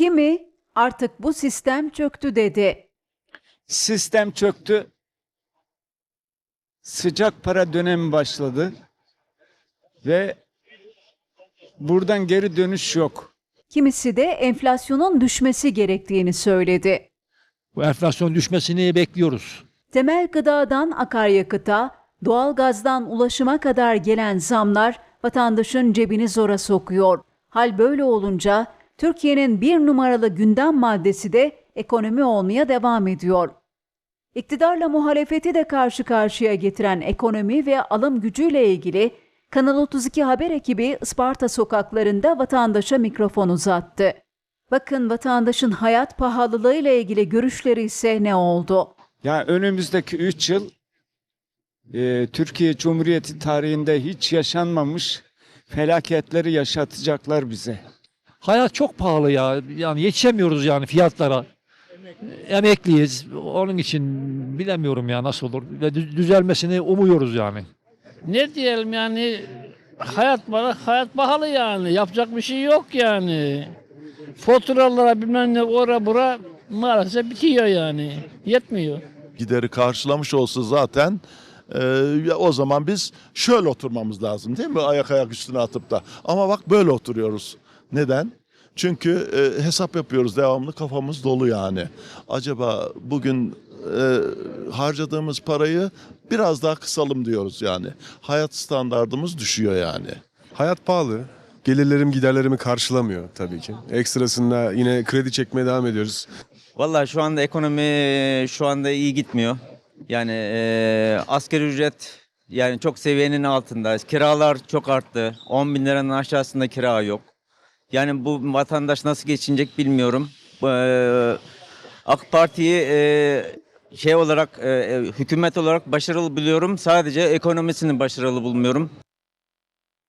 Kimi artık bu sistem çöktü dedi. Sistem çöktü. Sıcak para dönemi başladı. Ve buradan geri dönüş yok. Kimisi de enflasyonun düşmesi gerektiğini söyledi. Bu enflasyon düşmesini bekliyoruz. Temel gıdadan akaryakıta, doğalgazdan ulaşıma kadar gelen zamlar vatandaşın cebini zora sokuyor. Hal böyle olunca Türkiye'nin bir numaralı gündem maddesi de ekonomi olmaya devam ediyor. İktidarla muhalefeti de karşı karşıya getiren ekonomi ve alım gücüyle ilgili Kanal 32 haber ekibi Isparta sokaklarında vatandaşa mikrofon uzattı. Bakın vatandaşın hayat pahalılığıyla ilgili görüşleri ise ne oldu? Ya önümüzdeki 3 yıl e, Türkiye Cumhuriyeti tarihinde hiç yaşanmamış felaketleri yaşatacaklar bize. Hayat çok pahalı ya. Yani yetişemiyoruz yani fiyatlara. Emekliyiz. Onun için bilemiyorum ya nasıl olur. Ve dü- düzelmesini umuyoruz yani. ne diyelim yani hayat pahalı, hayat pahalı yani. Yapacak bir şey yok yani. Faturalara bilmem ne ora bura maalesef bitiyor yani. Yetmiyor. gideri karşılamış olsa zaten e, ya o zaman biz şöyle oturmamız lazım değil mi? Ayak ayak üstüne atıp da. Ama bak böyle oturuyoruz. Neden? Çünkü e, hesap yapıyoruz devamlı kafamız dolu yani. Acaba bugün e, harcadığımız parayı biraz daha kısalım diyoruz yani. Hayat standardımız düşüyor yani. Hayat pahalı. Gelirlerim giderlerimi karşılamıyor tabii ki. Ekstrasında yine kredi çekmeye devam ediyoruz. Vallahi şu anda ekonomi şu anda iyi gitmiyor. Yani eee asgari ücret yani çok seviyenin altında. Kiralar çok arttı. 10 bin liranın aşağısında kira yok. Yani bu vatandaş nasıl geçinecek bilmiyorum. Eee, AK Parti'yi eee, şey olarak eee, hükümet olarak başarılı buluyorum. Sadece ekonomisini başarılı bulmuyorum.